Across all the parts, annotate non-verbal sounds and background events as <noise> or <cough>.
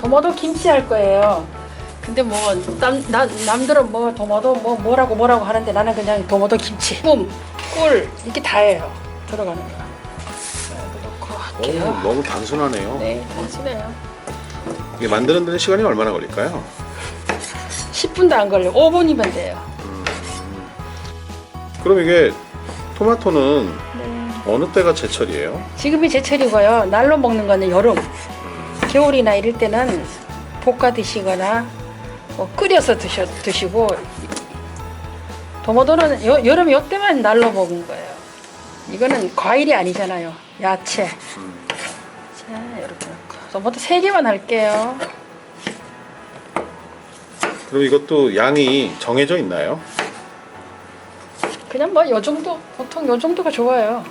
도마도 김치 할 거예요. 근데 뭐 남, 나, 남들은 뭐 도마도 뭐 뭐라고 뭐라고 하는데 나는 그냥 도마도 김치, 꿈, 꿀 이게 다예요. 들어가는 거. 자, 넣고 할게요. 너무, 너무 단순하네요. 네, 단순해요. 이게 만드는 데는 시간이 얼마나 걸릴까요? 10분도 안 걸려. 5분이면 돼요. 그럼 이게 토마토는 네. 어느 때가 제철이에요? 지금이 제철이고요. 날로 먹는 거는 여름. 겨울이나 이럴 때는 볶아 드시거나 뭐 끓여서 드셔, 드시고 도마도는 여, 여름 요때만 날로 먹은 거예요. 이거는 과일이 아니잖아요. 야채. 자, 이렇게 넣고. 도마도 세 개만 할게요. 그럼 이것도 양이 정해져 있나요? 그냥 뭐 요 정도 보통 요 정도가 좋아요.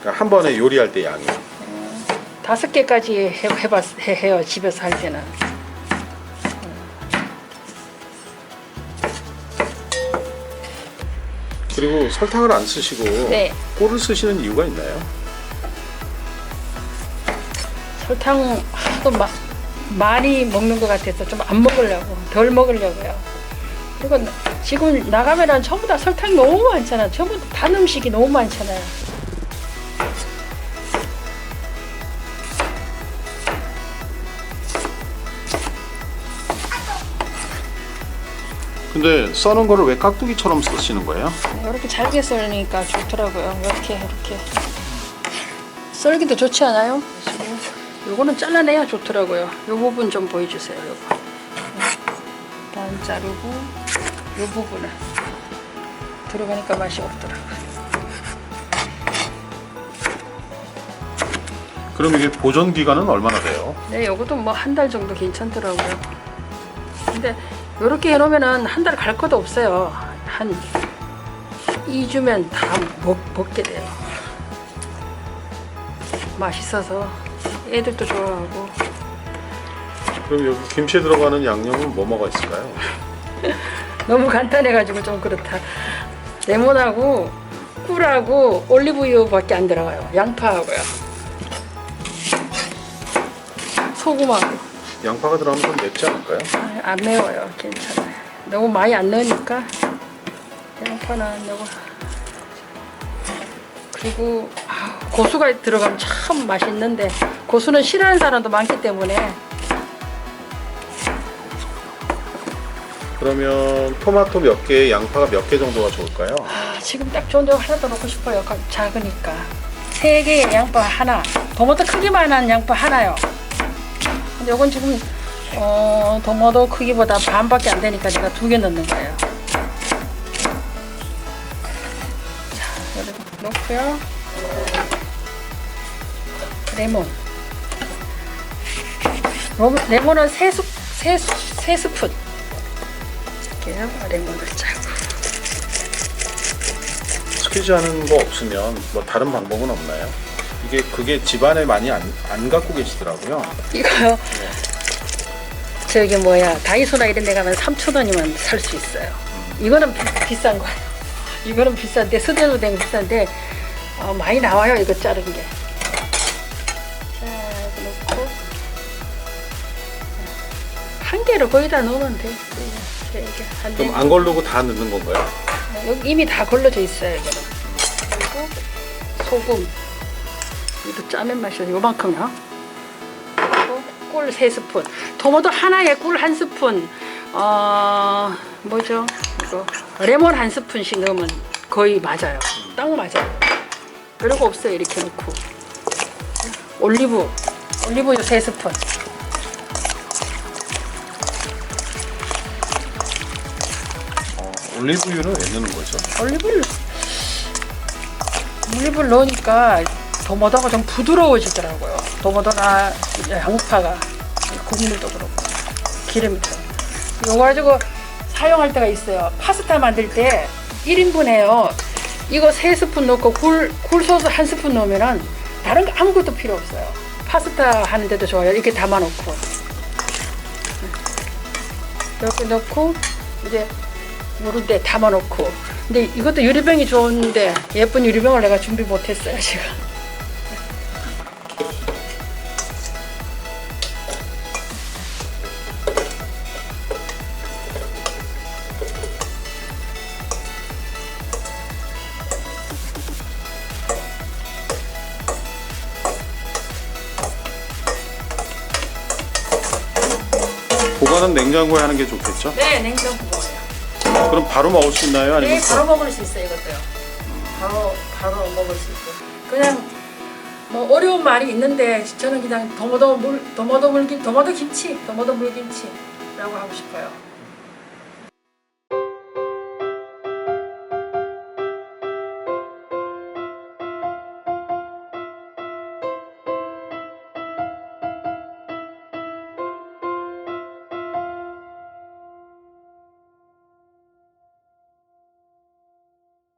그러니까 한 번에 요리할 때 양이. 다섯 개까지 해, 해봤 해, 해요 집에서 할 때는. 그리고 설탕을 안 쓰시고 네. 꿀을 쓰시는 이유가 있나요? 설탕 하도 마, 많이 먹는 것 같아서 좀 안 먹으려고 덜 먹으려고요. 그리고 나- 지금 나가면은 전부 다 설탕이 너무 많잖아. 전부 다단 음식이 너무 많잖아요. 근데 써는 거를 왜 깍두기처럼 쓰시는 거예요? 이렇게 잘게 썰으니까 좋더라고요. 이렇게 이렇게 썰기도 좋지 않아요? 요거는 잘라내야 좋더라고요. 요 부분 좀 보여주세요. 요거 반 자르고 요 부분을 들어가니까 맛이 없더라고요. 그럼 이게 보존 기간은 얼마나 돼요? 네, 요것도 뭐 한 달 정도 괜찮더라고요. 근데 요렇게 해놓으면은 한달 갈 것도 없어요. 한 2주면 다 먹, 먹게 돼요. 맛있어서 애들도 좋아하고 그럼 여기 김치에 들어가는 양념은 뭐 뭐가 있을까요? <laughs> 너무 간단해가지고 좀 그렇다. 레몬하고 꿀하고 올리브유밖에 안 들어가요. 양파하고요. 소금하고. 양파가 들어가면 좀 맵지 않을까요? 아, 안 매워요. 괜찮아요. 너무 많이 안 넣으니까 양파는 안 넣고 그리고 아, 고수가 들어가면 참 맛있는데 고수는 싫어하는 사람도 많기 때문에 그러면 토마토 몇 개, 양파가 몇 개 정도가 좋을까요? 아, 지금 딱 좋은 데 하나 더 넣고 싶어요. 가- 작으니까 세 개의 양파 하나, 토마토 크기만 한 양파 하나요. 근데 이건 지금 어, 토마토 크기보다 반밖에 안 되니까 제가 두 개 넣는 거예요. 자, 이렇게 넣고요. 레몬. 로- 레몬은 세, 스, 세, 스- 세 스푼. 이렇게요. 레몬을 짜고. 스퀴즈 하는 거 없으면 뭐 다른 방법은 없나요? 이게 그게 집안에 많이 안, 안 갖고 계시더라고요. 이거요. 저기 뭐야 다이소나 이런 데 가면 3천 원이면 살 수 있어요. 이거는 비, 싼 거예요. <laughs> 이거는 비싼데 스테로 된거 비싼데 어, 많이 나와요 이거 자른 게. 자 이거 넣고 한 개를 거의 다 넣으면 돼. 이게 한 개. 그럼 안 걸르고 다 넣는 건가요? 여기 이미 다 걸러져 있어요 이거는. 그리고 소금. 이것도 짜면 맛이 요만큼요. 꿀 3스푼. 토마토 하나에 꿀한 스푼. 어 뭐죠? 이거 레몬 한 스푼씩 넣으면 거의 맞아요. 딱 맞아요. 별거 없어요 이렇게 넣고. 올리브 올리브유 3스푼. 어, 올리브유는 왜 넣는 거죠? 올리브를 올리브를 넣으니까 도마도가 좀 부드러워지더라고요. 도마도나 양파가 국물도 그렇고 기름이 좀. 이거 가지고 사용할 때가 있어요. 파스타 만들 때 1인분에요. 이거 3스푼 넣고 굴, 굴소스 한 스푼 넣으면은 다른 거 아무것도 필요 없어요. 파스타 하는데도 좋아요. 이렇게 담아놓고. 이렇게 넣고 이제 요런데 담아놓고 근데 이것도 유리병이 좋은데 예쁜 유리병을 내가 준비 못했어요 지금 그냥 냉장고에 하는 게 좋겠죠? 네, 냉장고 먹어요. 그럼 바로 먹을 수 있나요? 아니면 네, 바로 먹을 수 있어요, 이것도요. 바로 바로 먹을 수 있고. 그냥 뭐 어려운 말이 있는데 저는 그냥 도모도 물 도모도 물김 도모도 김치 도모도 물김치라고 하고 싶어요.